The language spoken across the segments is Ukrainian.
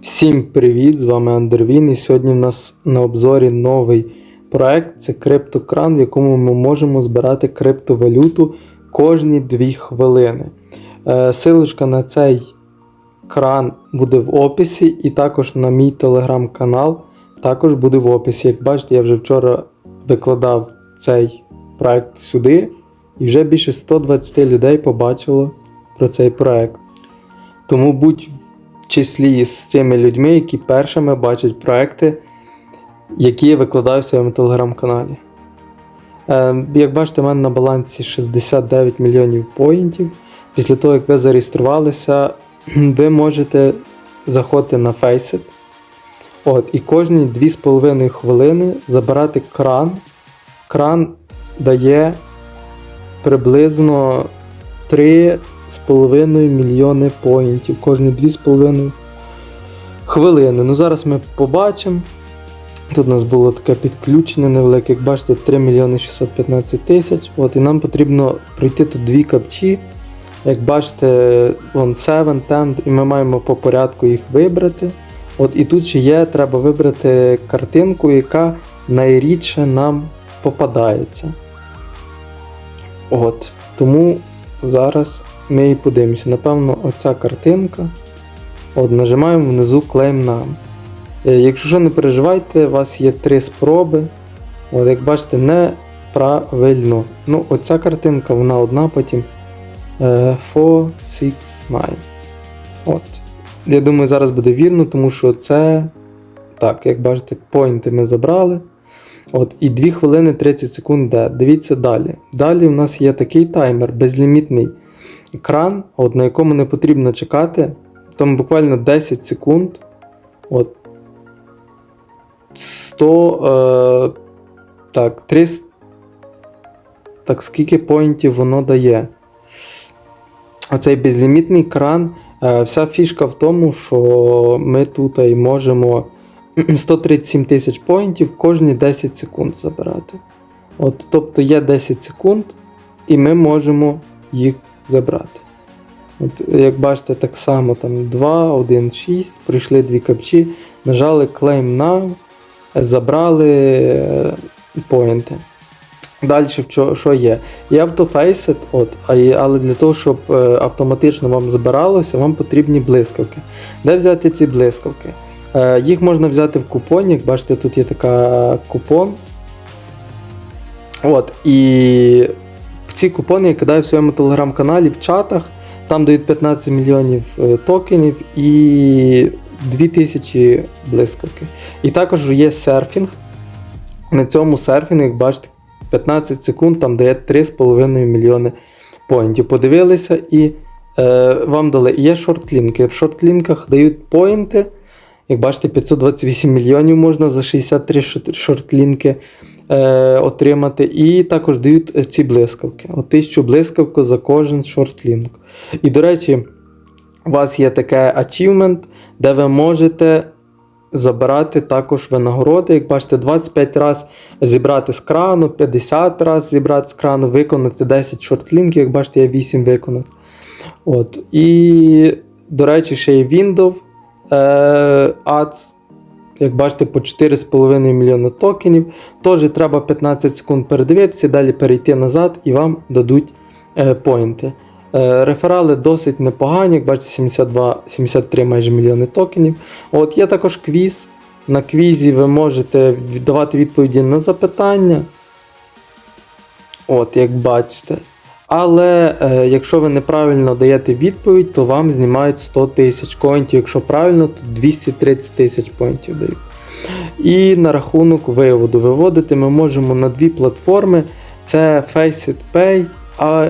Всім привіт! З вами Андервін. І сьогодні в нас на обзорі новий проект це криптокран, в якому ми можемо збирати криптовалюту кожні 2 хвилини. Е, Силочка на цей кран буде в описі, і також на мій телеграм-канал також буде в описі. Як бачите, я вже вчора викладав цей проект сюди, і вже більше 120 людей побачило про цей проект. Тому будь числі з цими людьми, які першими бачать проекти, які я викладаю в своєму телеграм-каналі. Е, як бачите, в мене на балансі 69 мільйонів поінтів. Після того, як ви зареєструвалися, ви можете заходити на Faceit. От, і кожні 2,5 хвилини забирати кран. Кран дає приблизно 3,5 мільйони поінтів кожні 2,5 хвилини. Ну зараз ми побачимо. Тут у нас було таке підключення невелике, як бачите, 3 мільйони 615 тисяч. От, і нам потрібно пройти тут дві капчі. Як бачите, вон 7, 10, і ми маємо по порядку їх вибрати. От І тут ще є, треба вибрати картинку, яка найрідше нам попадається. От. Тому зараз ми і подивимося. Напевно, оця картинка. От, Нажимаємо внизу Claim Now. Е, Якщо що, не переживайте, у вас є три спроби. От, Як бачите, неправильно. Ну, оця картинка, вона одна потім. Е, 4, 6, 9. От. Я думаю, зараз буде вірно, тому що це. Так, як бачите, поінти ми забрали. От, І 2 хвилини 30 секунд де. Дивіться далі. Далі у нас є такий таймер, безлімітний екран, от, на якому не потрібно чекати. Там буквально 10 секунд. От, 100. Е, так, 300. Так, скільки поінтів воно дає? Оцей безлімітний кран. Е, вся фішка в тому, що ми тут і можемо 137 тисяч поінтів кожні 10 секунд забирати. От, Тобто є 10 секунд, і ми можемо їх забрати. От, Як бачите, так само там 2, 1, 6, прийшли дві капчі, нажали Claim Now, забрали е, поінти. Далі що, є? Є автофейсит, от, але для того, щоб е, автоматично вам збиралося, вам потрібні блискавки. Де взяти ці блискавки? Е, їх можна взяти в купоні, як бачите, тут є така купон. От, і ці купони я кидаю в своєму телеграм-каналі в чатах. Там дають 15 мільйонів е, токенів і 2000 блискавки. І також є серфінг. На цьому серфінгу, як бачите, 15 секунд там дає 3,5 мільйони поінтів. Подивилися і е, вам дали. Є шортлінки. В шортлінках дають поінти. Як бачите, 528 мільйонів можна за 63 шортлінки е, отримати. І також дають е, ці блискавки. От 1000 блискавку за кожен шортлінк. І, до речі, у вас є таке achievement, де ви можете забирати також винагороди. Як бачите, 25 разів зібрати з крану, 50 разів зібрати з крану, виконати 10 шортлінків, як бачите, я 8 виконав. От. І, до речі, ще є Windows е, Ads. Як бачите, по 4,5 мільйона токенів. Теж треба 15 секунд передивитися, далі перейти назад і вам дадуть е, поінти. Е, реферали досить непогані, як бачите, 72, 73 майже мільйони токенів. От є також квіз. На квізі ви можете віддавати відповіді на запитання. От, як бачите. Але е, якщо ви неправильно даєте відповідь, то вам знімають 100 тисяч коінтів. Якщо правильно, то 230 тисяч поінтів дають. І на рахунок виводу. Виводити ми можемо на дві платформи: це Faceit Pay а,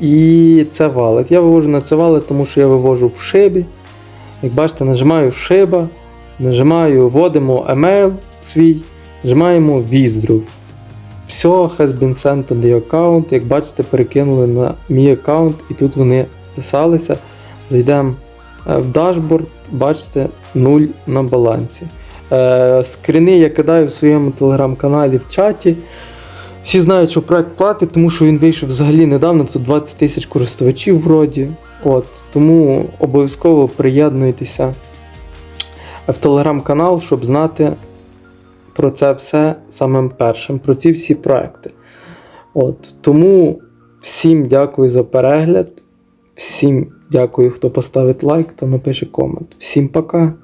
і це Wallet. Я вивожу на це Wallet, тому що я вивожу в шибі. Як бачите, нажимаю шиба, нажимаю, вводимо email свій, нажимаємо Withdraw. Все, has been sent on the account. Як бачите, перекинули на мій аккаунт і тут вони списалися. Зайдемо е, в дашборд, бачите, 0 на балансі. Е, скріни я кидаю в своєму телеграм-каналі в чаті. Всі знають, що проект платить, тому що він вийшов взагалі недавно, тут 20 тисяч користувачів вроді. От, тому обов'язково приєднуйтеся в телеграм-канал, щоб знати про це все самим першим, про ці всі проекти. От, тому всім дякую за перегляд. Всім дякую, хто поставить лайк, хто напише комент. Всім пока.